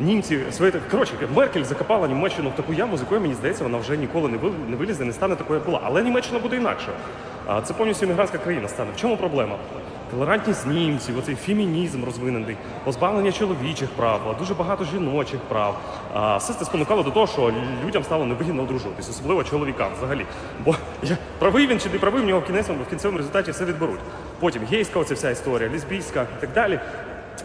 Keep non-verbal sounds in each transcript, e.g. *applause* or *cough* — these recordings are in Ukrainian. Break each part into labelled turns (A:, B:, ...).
A: Німці свої коротше, Меркель закопала Німеччину в таку яму, з якої мені здається, вона вже ніколи не не вилізе, не стане такою, як була. Але Німеччина буде інакше. Це повністю іммігрантська країна стане. В чому проблема? Толерантність німців, оцей фемінізм розвинений, позбавлення чоловічих прав, дуже багато жіночих прав. А все це спонукало до того, що людям стало невигідно одружуватись, особливо чоловікам взагалі. Бо *laughs* правий він чи не правий, в нього в кінцевому, в кінцевому результаті все відберуть. Потім гейська оця вся історія, лесбійська і так далі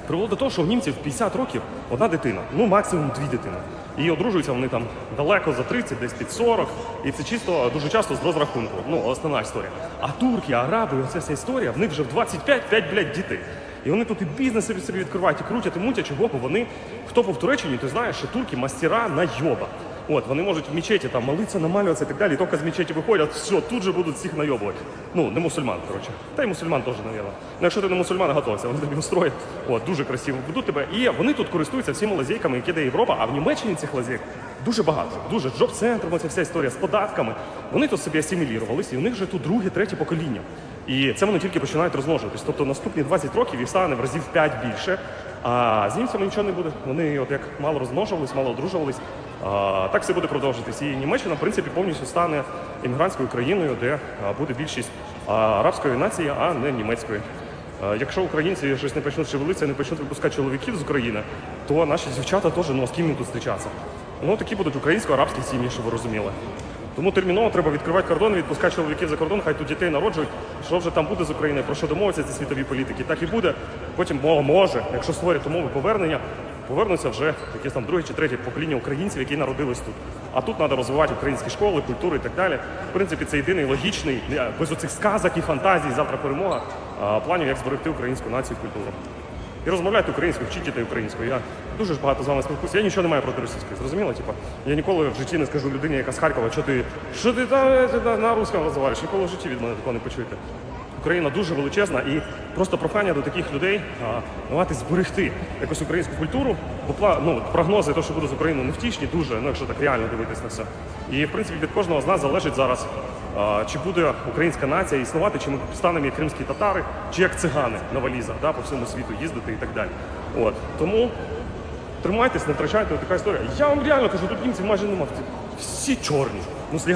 A: привело до того, що в німців 50 років одна дитина, ну максимум дві дитини. І одружуються вони там далеко за 30, десь під 40. І це чисто дуже часто з розрахунку. Ну, основна історія. А турки, араби, оця вся історія, в них вже в 25 5, блядь, дітей. І вони тут і бізнес собі відкривають, і крутять, і мутять, чого, бо вони, хто був в Туреччині, ти знаєш, що турки мастера на йоба. От, вони можуть в мечеті там молитися, намалюватися і так далі, і тільки з мечеті виходять, все, тут же будуть всіх найобувати. Ну, не мусульман, коротше. Та й мусульман теж, мабуть. Ну, якщо ти не мусульман, готовся, вони тобі устроять. От, дуже красиво будуть тебе. І вони тут користуються всіма лазейками, які дає Європа, а в Німеччині цих лазейк дуже багато. Дуже джоб-центром, оця вся історія з податками. Вони тут собі асимілірувалися, і у них вже тут друге, третє покоління. І це вони тільки починають розмножуватись. Тобто наступні 20 років їх стане в разів 5 більше. А з німцями нічого не буде. Вони от як мало розмножувались, мало одружувались. Так все буде продовжуватись. І Німеччина, в принципі, повністю стане іммігрантською країною, де буде більшість арабської нації, а не німецької. Якщо українці щось не почнуть шевелитися, не почнуть випускати чоловіків з України, то наші дівчата теж ну з ким їм тут зустрічатися. Ну такі будуть українсько-арабські сім'ї, щоб ви розуміли. Тому терміново треба відкривати кордони, відпускати чоловіків за кордон, хай тут дітей народжують. Що вже там буде з Україною, про що домовиться ці світові політики, так і буде. Потім може, якщо створять умови повернення, повернуться вже якесь там друге чи третє покоління українців, які народились тут. А тут треба розвивати українські школи, культуру і так далі. В принципі, це єдиний логічний, е, без оцих сказок і фантазій, завтра перемога, планів, як зберегти українську націю і культуру. І розмовляйте українською, вчіть українською. Я дуже ж багато з вами спілкуюся. Я нічого не маю проти російської. Зрозуміло? Типа, я ніколи в житті не скажу людині, яка з Харкова, що ти що ти там е, ти на- на русском розмовляєш. Ніколи в житті від мене такого не почуєте. Україна дуже величезна і просто прохання до таких людей давати зберегти якусь українську культуру, бо ну, прогнози, то, що буде з Україною, невтішні, дуже, ну якщо так реально дивитись на все. І в принципі від кожного з нас залежить зараз, чи буде українська нація існувати, чи ми станемо як кримські татари, чи як цигани на валізах, да, по всьому світу їздити і так далі. От тому тримайтесь, не втрачайте така історія. Я вам реально кажу, тут німців майже немає. Всі чорні. Ну,